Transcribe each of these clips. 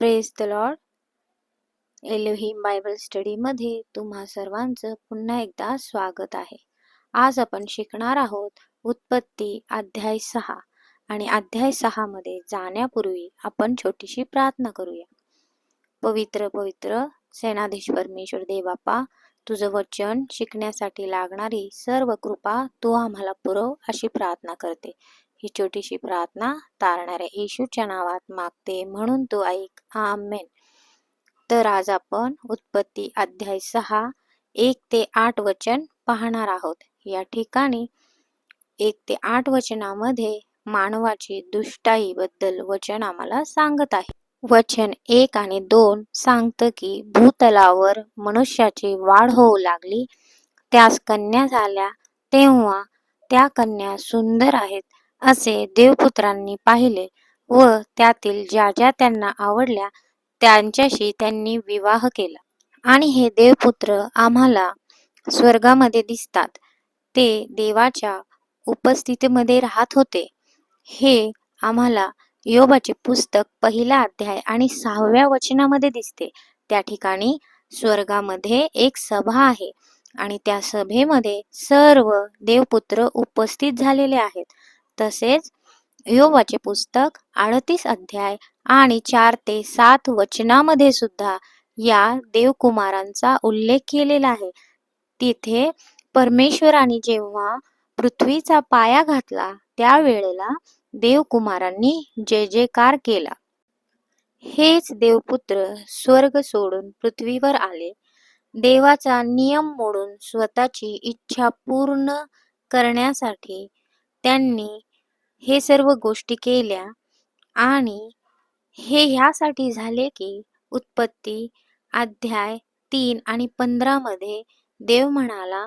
Praise the lord Elohim Bible स्टडीमध्ये तुम्हा सर्वांचं पुन्हा एकदा स्वागत आहे. आज आपण शिकणार आहोत उत्पत्ती अध्याय सहा आणि अध्याय सहा मध्ये जाण्यापूर्वी आपण छोटीशी प्रार्थना करूया. पवित्र पवित्र सेनाधीश परमेश्वर देवापा तुझं वचन शिकण्यासाठी लागणारी सर्व कृपा तू आम्हाला पुरव अशी प्रार्थना करते. ही छोटीशी प्रार्थना तारणाऱ्या येशूच्या नावात मागते म्हणून तू ऐक. आमेन. तर आज आपण उत्पत्ती अध्याय सहा एक ते आठ वचन पाहणार आहोत. या ठिकाणी एक ते आठ वचनामध्ये मानवाची दुष्टाई बद्दल वचन आम्हाला सांगत आहे. वचन एक आणि दोन सांगतं की भूतलावर मनुष्याची वाढ होऊ लागली. त्यास कन्या झाल्या तेव्हा त्या कन्या सुंदर आहेत. असे देवपुत्रांनी पाहिले व त्यातील ज्या ज्या त्यांना आवडल्या त्यांच्याशी त्यांनी विवाह केला. आणि हे देवपुत्र आम्हाला स्वर्गामध्ये दिसतात. ते देवाच्या उपस्थितीमध्ये राहत होते. हे आम्हाला योबाचे पुस्तक पहिला अध्याय आणि सहाव्या वचनामध्ये दिसते. त्या ठिकाणी स्वर्गामध्ये एक सभा आहे आणि त्या सभेमध्ये सर्व देवपुत्र उपस्थित झालेले आहेत. तसेच योबाचे पुस्तक अडतीस अध्याय आणि चार ते सात वचनामध्ये सुद्धा या देवकुमारांचा उल्लेख केलेला आहे. तिथे परमेश्वराने जेव्हा पृथ्वीचा पाया घातला त्यावेळेला देवकुमारांनी जय जयकार केला. हेच देवपुत्र स्वर्ग सोडून पृथ्वीवर आले. देवाचा नियम मोडून स्वतःची इच्छा पूर्ण करण्यासाठी त्यांनी हे सर्व गोष्टी केल्या आणि हे ह्यासाठी झाले की उत्पत्ती अध्याय तीन आणि पंधरा मध्ये देव म्हणाला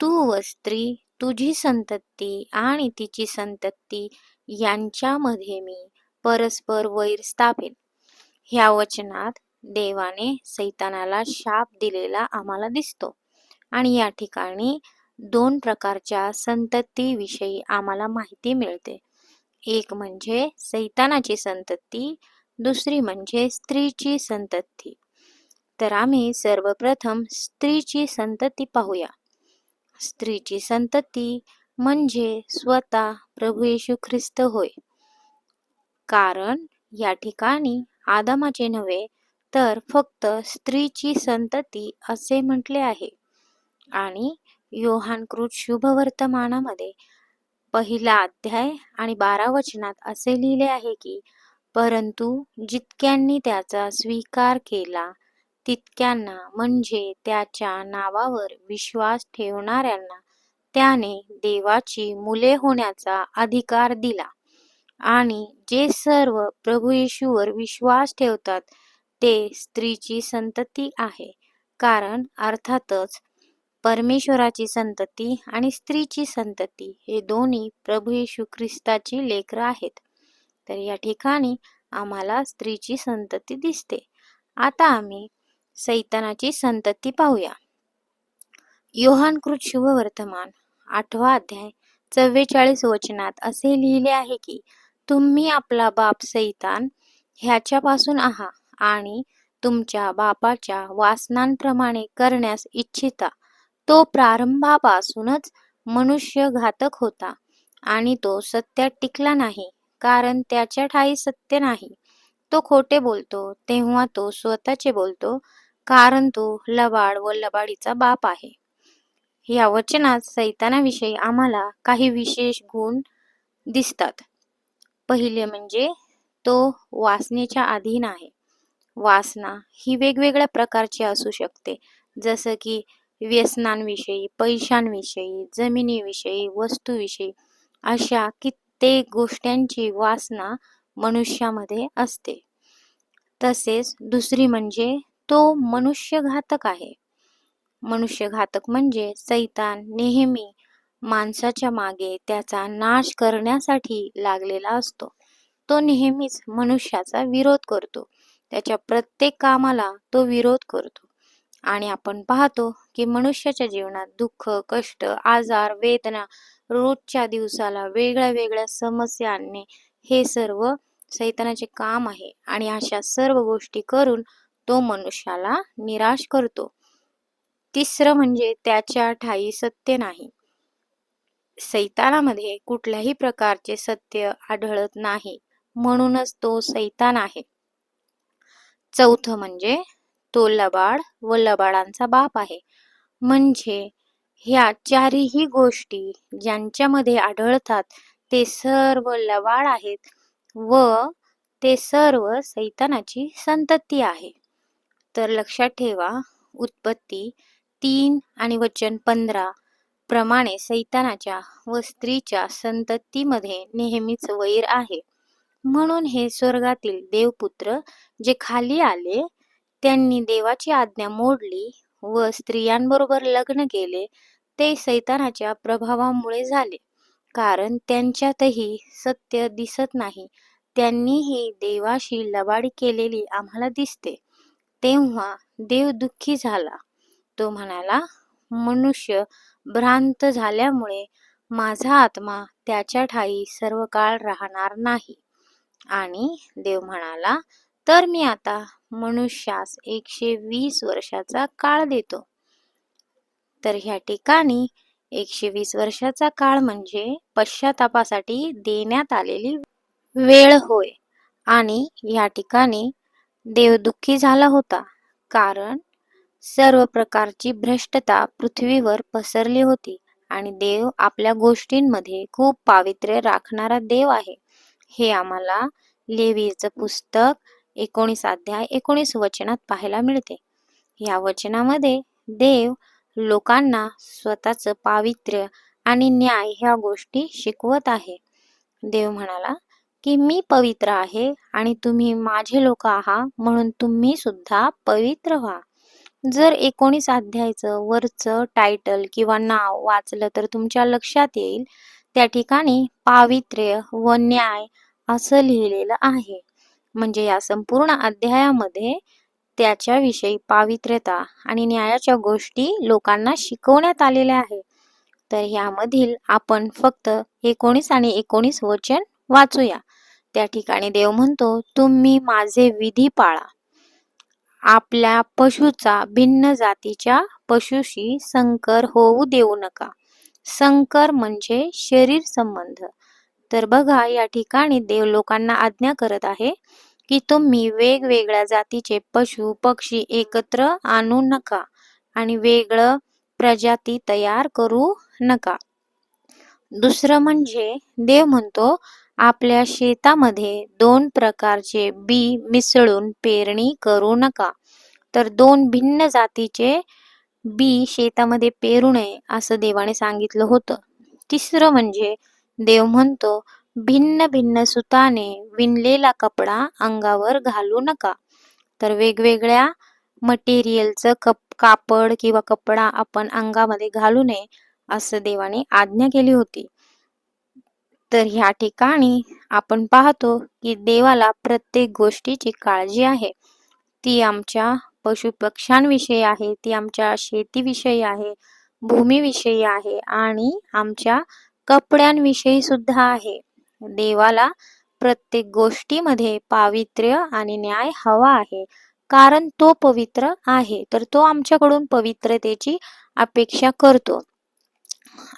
तू व स्त्री तुझी संतती आणि तिची संतती यांच्यामध्ये मी परस्पर वैर स्थापेन. ह्या वचनात देवाने सैतानाला शाप दिलेला आम्हाला दिसतो आणि या ठिकाणी दोन प्रकारच्या संततीविषयी आम्हाला माहिती मिळते. एक म्हणजे सैतानाची संतती दुसरी म्हणजे स्त्रीची संतती. तर आम्ही सर्वप्रथम स्त्रीची संतती पाहूया. स्त्रीची संतती म्हणजे स्वतः प्रभू येशू ख्रिस्त होय. कारण या ठिकाणी आदामाचे नव्हे तर फक्त स्त्रीची संतती असे म्हटले आहे. आणि योहानकृत शुभवर्तमानामध्ये पहिला अध्याय आणि बारा वचनात असे लिहिले आहे की परंतु जितक्यांनी त्याचा स्वीकार केला तितक्यांना म्हणजे त्याच्या नावावर विश्वास ठेवणाऱ्यांना त्याने देवाची मुले होण्याचा अधिकार दिला. आणि जे सर्व प्रभू येशूवर विश्वास ठेवतात ते स्त्रीची संतती आहे. कारण अर्थातच परमेश्वराची संतती आणि स्त्रीची संतती हे दोन्ही प्रभू येशू ख्रिस्ताची लेकरं आहेत. तर या ठिकाणी आम्हाला स्त्रीची संतती दिसते. आता आम्ही सैतानाची संतती पाहूया. योहान कृत शुभ शुभवर्तमान आठवा अध्याय चव्वेचाळीस वचनात असे लिहिले आहे की तुम्ही आपला बाप सैतान ह्याच्यापासून आहा आणि तुमच्या बापाच्या वासनांप्रमाणे करण्यास इच्छिता. तो प्रारंभापासूनच मनुष्य घातक होता आणि तो सत्यात टिकला नाही कारण त्याच्या ठाई सत्य नाही. तो खोटे बोलतो तेव्हा तो स्वतःचे बोलतो कारण तो लबाड व लबाडीचा बाप आहे. या वचनात सैतानाविषयी आम्हाला काही विशेष गुण दिसतात. पहिले म्हणजे तो वासनेच्या अधीन आहे. वासना ही वेगवेगळ्या प्रकारची असू शकते जसं की व्यसनांविषयी पैशांविषयी जमिनीविषयी वस्तूविषयी अशा कित्येक गोष्टींची वासना मनुष्यामध्ये असते. तसेच दुसरी म्हणजे तो मनुष्यघातक आहे. मनुष्य घातक म्हणजे सैतान नेहमी माणसाच्या मागे त्याचा नाश करण्यासाठी लागलेला असतो. तो नेहमीच मनुष्याचा विरोध करतो. त्याच्या प्रत्येक कामाला तो विरोध करतो. आणि आपण पाहतो की मनुष्याच्या जीवनात दुःख कष्ट आजार वेदना रोजच्या दिवसाला वेगळ्या वेगळ्या समस्या आणणे हे सर्व सैतानाचे काम आहे. आणि अशा सर्व गोष्टी करून तो मनुष्याला निराश करतो. तिसरं म्हणजे त्याच्या ठाई सत्य नाही. सैतानामध्ये कुठल्याही प्रकारचे सत्य आढळत नाही. म्हणूनच तो सैतान आहे. चौथं म्हणजे तो लबाड व लबाडांचा बाप आहे. म्हणजे ह्या चारही गोष्टी ज्यांच्यामध्ये आढळतात ते सर्व लबाड आहेत व ते सर्व सैतानाची संतती आहे. तर लक्षात ठेवा उत्पत्ती तीन आणि वचन पंधरा प्रमाणे सैतानाच्या व स्त्रीच्या संततीमध्ये नेहमीच वैर आहे. म्हणून हे स्वर्गातील देवपुत्र जे खाली आले त्यांनी देवाची आज्ञा मोडली व स्त्रियांबरोबर लग्न केले ते सैतानाच्या प्रभावामुळे झाले. कारण त्यांच्यातही सत्य दिसत नाही. त्यांनीही देवाशी लबाडी केलेली आम्हाला दिसते. तेव्हा देव दुःखी झाला. तो म्हणाला मनुष्य भ्रांत झाल्यामुळे माझा आत्मा त्याच्या ठाई सर्व काळ राहणार नाही. आणि देव म्हणाला तर मी आता मनुष्यास एकशे वीस वर्षाचा काळ देतो. तर ह्या ठिकाणी एकशे वीस वर्षाचा काळ म्हणजे पश्चातापासाठी देण्यात आलेली वेळ होय. आणि या ठिकाणी देव दुःखी झाला होता. कारण सर्व प्रकारची भ्रष्टता पृथ्वीवर पसरली होती. आणि देव आपल्या गोष्टींमध्ये खूप पावित्र्य राखणारा देव आहे. हे आम्हाला लेवीचं पुस्तक एकोणीस अध्याय एकोणीस वचनात पाहायला मिळते. या वचनामध्ये देव लोकांना स्वतःच पावित्र्य आणि न्याय ह्या गोष्टी शिकवत आहे. देव म्हणाला की मी पवित्र आहे आणि तुम्ही माझे लोक आहात म्हणून तुम्ही सुद्धा पवित्र व्हा. जर एकोणीस अध्यायचं वरचं टायटल किंवा नाव वाचलं तर तुमच्या लक्षात येईल त्या ठिकाणी पावित्र्य व न्याय असं लिहिलेलं आहे. म्हणजे या संपूर्ण अध्यायामध्ये त्याच्याविषयी पावित्र्यता आणि न्यायाच्या गोष्टी लोकांना शिकवण्यात आलेल्या आहे तर ह्यामधील आपण फक्त एकोणीस आणि एकोणीस वचन वाचूया. त्या ठिकाणी देव म्हणतो तुम्ही माझे विधी पाळा. आपल्या पशुचा भिन्न जातीच्या पशुशी संकर होऊ देऊ नका. संकर म्हणजे शरीर संबंध. तर बघा या ठिकाणी देव लोकांना आज्ञा करत आहे की तुम्ही वेगवेगळ्या जातीचे पशु पक्षी एकत्र आणू नका आणि वेगळं प्रजाती तयार करू नका. दुसरं म्हणजे देव म्हणतो आपल्या शेतामध्ये दोन प्रकारचे बी मिसळून पेरणी करू नका. तर दोन भिन्न जातीचे बी शेतामध्ये पेरू नये असं देवाने सांगितलं होतं. तिसरं म्हणजे देव म्हणतो भिन्न भिन्न सुताने विणलेला कपडा अंगावर घालू नका. तर वेगवेगळ्या मटेरियलचं कप कापड किंवा कपडा आपण अंगामध्ये घालू नये असं देवाने आज्ञा केली होती. तर ह्या ठिकाणी आपण पाहतो की देवाला प्रत्येक गोष्टीची काळजी आहे. ती आमच्या पशुपक्ष्यांविषयी आहे ती आमच्या शेतीविषयी आहे भूमीविषयी आहे आणि आमच्या कपड्यांविषयी सुद्धा आहे. देवाला प्रत्येक गोष्टीमध्ये पावित्र्य आणि न्याय हवा आहे. कारण तो पवित्र आहे. तर तो आमच्याकडून पवित्रतेची अपेक्षा करतो.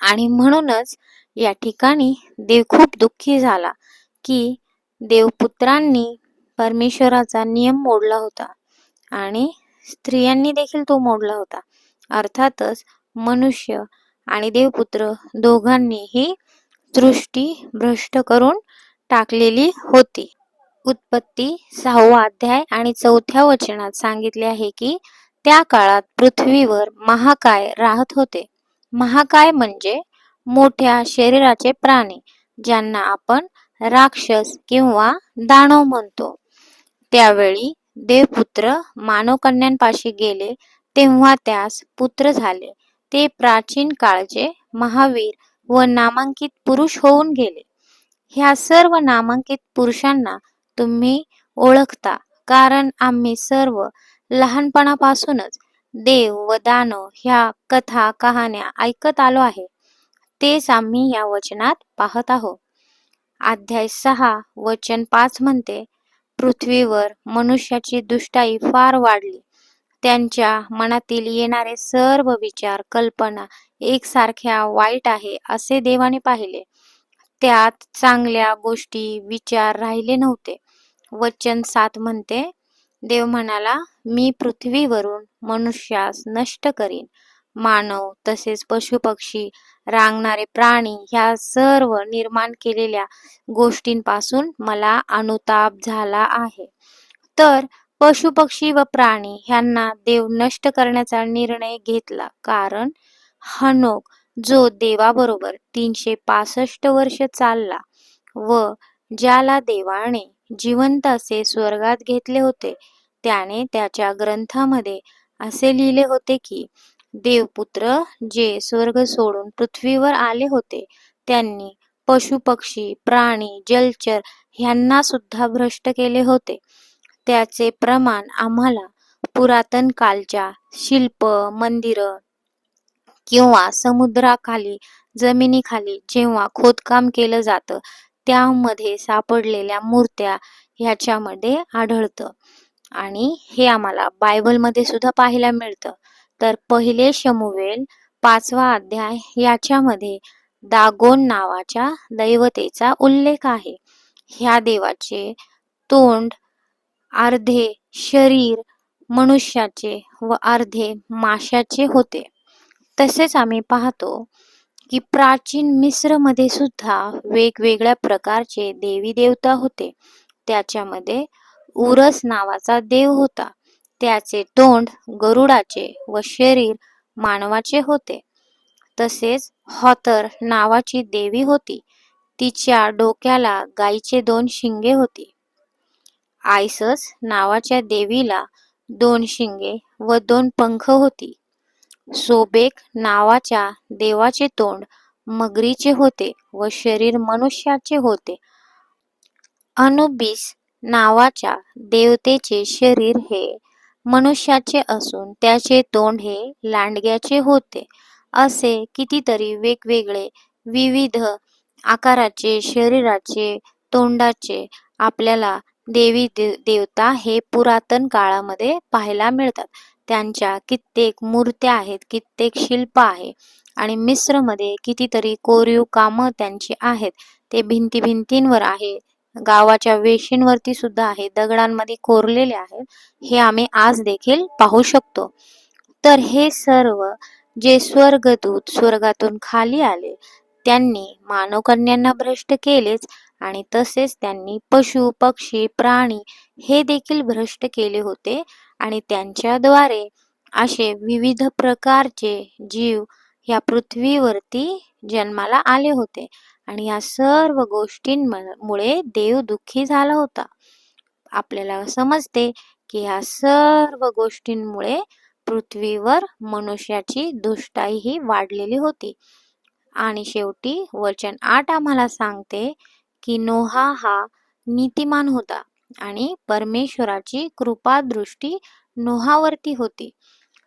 आणि म्हणूनच या ठिकाणी देव खूप दुःखी झाला की देवपुत्रांनी परमेश्वराचा नियम मोडला होता. आणि स्त्रियांनी देखील तो मोडला होता. अर्थातच मनुष्य आणि देवपुत्र दोघांनीही दृष्टी भ्रष्ट करून टाकलेली होती. उत्पत्ती सहावा अध्याय आणि चौथ्या वचनात सांगितले आहे की त्या काळात पृथ्वीवर महाकाय राहत होते. महाकाय म्हणजे मोठ्या शरीराचे प्राणी ज्यांना आपण राक्षस किंवा दानव म्हणतो. त्यावेळी देवपुत्र मानवकन्यांपाशी गेले तेव्हा त्यास पुत्र झाले. ते प्राचीन काळचे महावीर व नामांकित पुरुष होऊन गेले. ह्या सर्व नामांकित पुरुषांना तुम्ही ओळखता कारण आम्ही सर्व लहानपणापासूनच देव व दानव ह्या कथा कहाण्या ऐकत आलो आहे. तेच आम्ही या वचनात पाहत आहोत. अध्याय सहा वचन पाच म्हणते पृथ्वीवर मनुष्याची दुष्टाई फार वाढली. त्यांच्या मनातील येणारे सर्व विचार कल्पना एकसारख्या वाईट आहे असे देवाने पाहिले. त्यात चांगल्या गोष्टी विचार राहिले नव्हते. वचन सात म्हणते देव म्हणाला मी पृथ्वीवरून मनुष्यास नष्ट करीन. मानव तसेच पशुपक्षी रांगणारे प्राणी ह्या सर्व निर्माण केलेल्या गोष्टींपासून मला अनुताप झाला आहे. तर पशुपक्षी व प्राणी ह्यांना देव नष्ट करण्याचा निर्णय घेतला. कारण हनोक जो देवाबरोबर तीनशे पासष्ट वर्ष चालला व ज्याला देवाने जिवंत असे स्वर्गात घेतले होते त्याने त्याच्या ग्रंथामध्ये असे लिहिले होते की देवपुत्र जे स्वर्ग सोडून पृथ्वीवर आले होते त्यांनी पशुपक्षी प्राणी जलचर ह्यांना सुद्धा भ्रष्ट केले होते. त्याचे प्रमाण आम्हाला पुरातन कालच्या शिल्प मंदिर किंवा समुद्राखाली जमिनीखाली जेव्हा खोदकाम केलं जातं त्यामध्ये सापडलेल्या मूर्त्या ह्याच्यामध्ये आढळतं. आणि हे आम्हाला बायबलमध्ये सुद्धा पाहायला मिळतं. तर पहिले शमुवेल पाचवा अध्याय याच्यामध्ये दागोन नावाच्या दैवतेचा उल्लेख आहे. ह्या देवाचे तोंड अर्धे शरीर मनुष्याचे व अर्धे माशाचे होते. तसेच आम्ही पाहतो की प्राचीन मिस्रमध्ये सुद्धा वेगवेगळ्या प्रकारचे देवी देवता होते. त्याच्यामध्ये उरस नावाचा देव होता. त्याचे तोंड गरुडाचे व शरीर मानवाचे होते. तसेच हॉतर नावाची देवी होती. तिच्या डोक्याला गाईचे दोन शिंगे होती. आयसस नावाच्या देवीला दोन शिंगे व दोन पंख होती. सोबेक नावाच्या देवाचे तोंड मगरीचे होते व शरीर मनुष्याचे होते. अनुबिस नावाच्या देवतेचे शरीर हे मनुष्याचे असून त्याचे तोंड हे लांडग्याचे होते. असे कितीतरी वेगवेगळे विविध आकाराचे शरीराचे तोंडाचे आपल्याला देवी देवता हे पुरातन काळामध्ये पाहायला मिळतात. त्यांच्या कित्येक मूर्त्या आहेत कित्येक शिल्प आहे आणि मिश्रमध्ये कितीतरी कोरीव कामं त्यांची आहेत. ते भिंती भिंतींवर आहे गावाच्या वेशींवरती सुद्धा आहे दगडांमध्ये कोरलेले आहेत. हे आम्ही आज देखील पाहू शकतो. तर हे सर्व जे स्वर्गदूत स्वर्गातून खाली आले त्यांनी मानवकन्यांना भ्रष्ट केलेच आणि तसेच त्यांनी पशु पक्षी प्राणी हे देखील भ्रष्ट केले होते. आणि त्यांच्याद्वारे असे विविध प्रकारचे जीव या पृथ्वीवरती जन्माला आले होते. आणि या सर्व गोष्टींमुळे देव दुःखी झाला होता. आपल्याला समजते की या सर्व गोष्टींमुळे पृथ्वीवर मनुष्याची दुष्टाई ही वाढलेली होती. आणि शेवटी वचन आठ आम्हाला सांगते की नोहा हा नीतिमान होता आणि परमेश्वराची कृपा दृष्टी नोहावरती होती.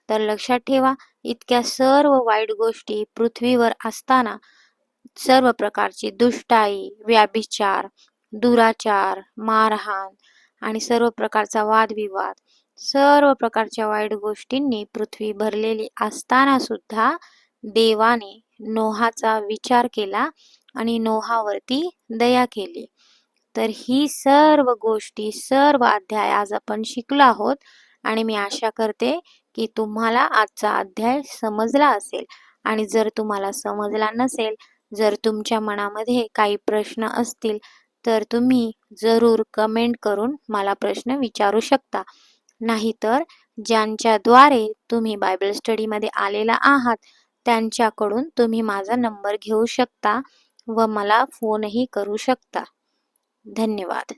तर लक्षात ठेवा इतक्या सर्व वाईट गोष्टी पृथ्वीवर असताना सर्व प्रकारची दुष्टाई व्याभिचार दुराचार मारहाण आणि सर्व प्रकारचा वादविवाद सर्व प्रकारच्या वाईट गोष्टींनी पृथ्वी भरलेली असताना सुद्धा देवाने नोहाचा विचार केला आणि नोहावरती दया केली. तर ही सर्व गोष्टी सर्व अध्याय आज आपण शिकलो आहोत आणि मी आशा करते की तुम्हाला आजचा अध्याय समजला असेल. आणि जर तुम्हाला समजला नसेल जर तुमच्या मनामध्ये काही प्रश्न असतील तर तुम्ही जरूर कमेंट करून मला प्रश्न विचारू शकता. नाहीतर ज्यांच्याद्वारे तुम्ही बायबल स्टडीमध्ये आलेला आहात त्यांच्याकडून तुम्ही माझा नंबर घेऊ शकता. व मला फोनही करू शकता. धन्यवाद.